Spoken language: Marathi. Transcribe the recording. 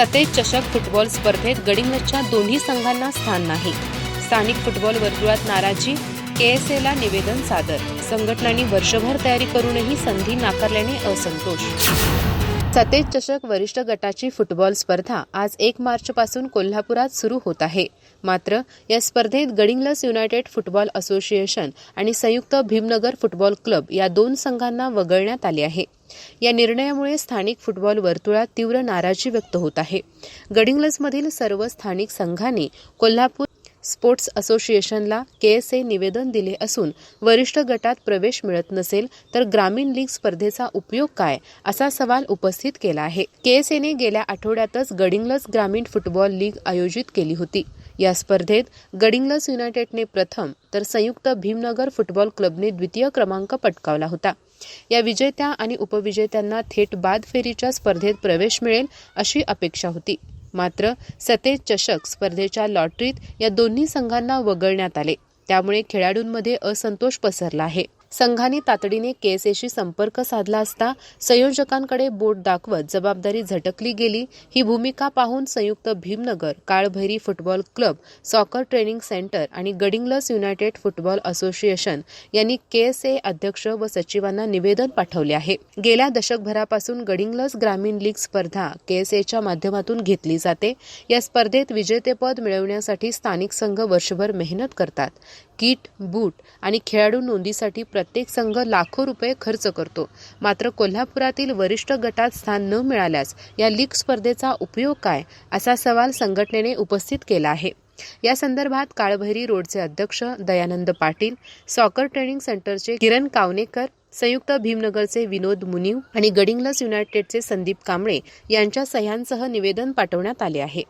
सतेज चषक फुटबॉल स्पर्धेत गडिंग्लजच्या दोन्ही संघांना स्थान नाही. स्थानिक फुटबॉल वर्तुळात नाराजी केएसएला निवेदन सादर. संघटनांनी वर्षभर तयारी करूनही संधी नाकारल्याने असंतोष. सतेज चषक वरिष्ठ गटाची फुटबॉल स्पर्धा आज एक मार्चपासून कोल्हापुरात सुरू होत आहे. मात्र या स्पर्धेत गडिंगलस युनायटेड फुटबॉल असोसिएशन आणि संयुक्त भीमनगर फुटबॉल क्लब या दोन संघांना वगळण्यात आले आहे. या निर्णयामुळे स्थानिक फुटबॉल वर्तुळात तीव्र नाराजी व्यक्त होत आहे. गडिंग्लजमधील सर्व स्थानिक संघांनी कोल्हापूर स्पोर्ट्स असोसिएशनला केएसए निवेदन दिले असून वरिष्ठ गटात प्रवेश मिळत नसेल तर ग्रामीण लीग स्पर्धेचा उपयोग काय असा सवाल उपस्थित केला आहे. केएसएने गेल्या आठवड्यातच गडिंग्लज ग्रामीण फुटबॉल लीग आयोजित केली होती. या स्पर्धेत गडिंग्लज युनायटेडने प्रथम तर संयुक्त भीमनगर फुटबॉल क्लबने द्वितीय क्रमांक पटकावला होता. या विजेत्या आणि उपविजेत्यांना थेट बाद फेरीच्या स्पर्धेत प्रवेश मिळेल अशी अपेक्षा होती. मात्र सतेज चषक स्पर्धेच्या लॉटरीत या दोन्ही संघांना वगळण्यात आले. त्यामुळे खेळाडूंमध्ये असंतोष पसरला आहे. संघाने तातडीने केएसएशी संपर्क साधला असता संयोजकांकडे बोट दाखवत जबाबदारी झटकली गेली. ही भूमिका पाहून संयुक्त Bhimnagar Kalbhairi football club soccer training centre आणि गडिंग्लस युनायटेड फुटबॉल असोसिएशन यांनी केएसए अध्यक्ष व सचिवांना निवेदन पाठवले आहे. गेल्या दशकभरापासून गडिंग्लस ग्रामीण लीग स्पर्धा केएसएच्या माध्यमातून घेतली जाते. या स्पर्धेत विजेतेपद मिळवण्यासाठी स्थानिक संघ वर्षभर मेहनत करतात. किट बूट आणि खेळाडू नोंदीसाठी प्रत्येक संघ लाखो रुपये खर्च करतो. मात्र कोल्हापुरातील वरिष्ठ गटात स्थान न मिळाल्यास या लीग स्पर्धेचा उपयोग काय? असा सवाल संघटनेने उपस्थित केला आहे. या संदर्भात काळभैरी रोडचे अध्यक्ष दयानंद पाटील सॉकर ट्रेनिंग सेंटरचे किरण कावनेकर संयुक्त भीमनगरचे विनोद मुनीव आणि गडिंग्लस युनायटेडचे संदीप कांबळे यांच्या सह्यांसह निवेदन पाठवण्यात आले आहे.